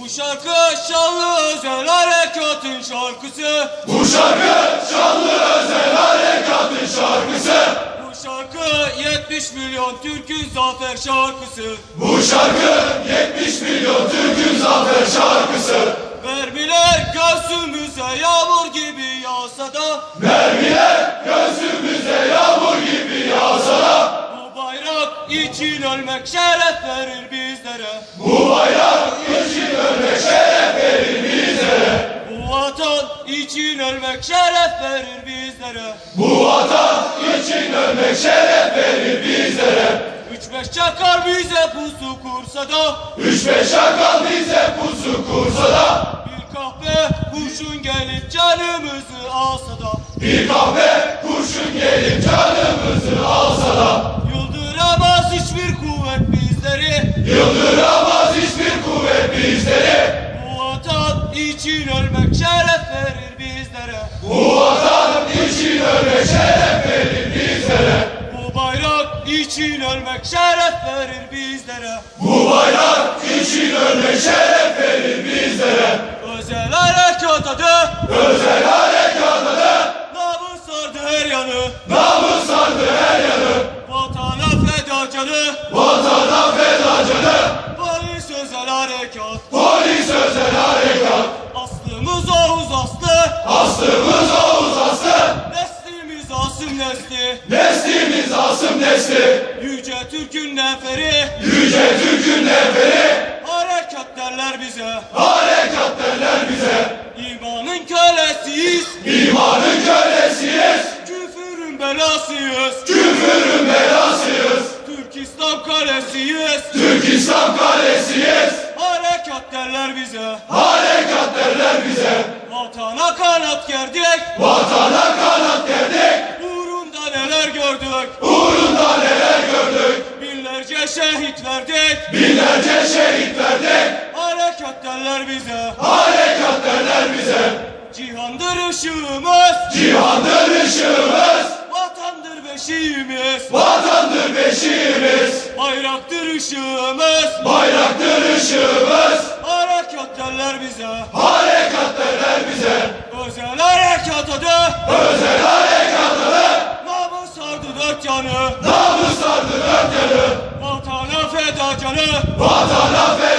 Bu şarkı şanlı özel harekatın şarkısı. Bu şarkı şanlı özel harekatın şarkısı. Bu şarkı 70 milyon Türk'ün zafer şarkısı. Bu şarkı 70 milyon Türk'ün zafer şarkısı. Mermiler göğsümüze yağmur gibi yağsa da Mermiler gözümüze için ölmek şeref verir bizlere. bu bayrak için ölmek şeref verir bizlere. Bu vatan için ölmek şeref verir bizlere. Bu vatan için ölmek şeref verir bizlere. Üç beş çakar bize pusu kursa da Üç beş şakal bize pusu kursa da bir kahve kurşun gelip canımızı alsa da bir kahve için ölmek şeref verir bizlere. Bu vatan için ölmek şeref verir bizlere. Bu bayrak için ölmek şeref verir bizlere. Bu bayrak için ölmek şeref verir bizlere. Özel harekat adı Özel harekat adı namus sardı her yanı. namus sardı her yanı. Vatana feda canı. Vatana feda canı. Polis özel harekat. Polis özel harekat. Aslımız Oğuz aslı. Neslimiz Asım nesli. Neslimiz Asım nesli. Yüce Türk'ün neferi. Yüce Türk'ün neferi. Harekat derler bize. Harekat derler bize. İmanın kölesiyiz. İmanın kölesiyiz. Küfürün belasıyız. Küfürün belasıyız. Türk İslam kalesiyiz. Türk İslam kalesiyiz. Harekat derler bize. Harekat derler bize. Vatana kanat gerdik. Vatana kanat gerdik. Uğrunda neler gördük. Uğrunda neler gördük. Binlerce şehit verdik. Binlerce şehit verdik. Harekat derler bize. Harekat derler bize. Cihandır ışığımız. Cihandır ışığımız. Vatandır beşiğimiz. Vatandır beşiğimiz. Bayraktır ışığımız. Bayraktır ışığımız. Harekat derler bize. Harekat derler bize. Özel harekat adı. Özel harekat adı. Namus sardı dört yanı. Namus sardı dört yanı. Vatana feda canı. Vatana feda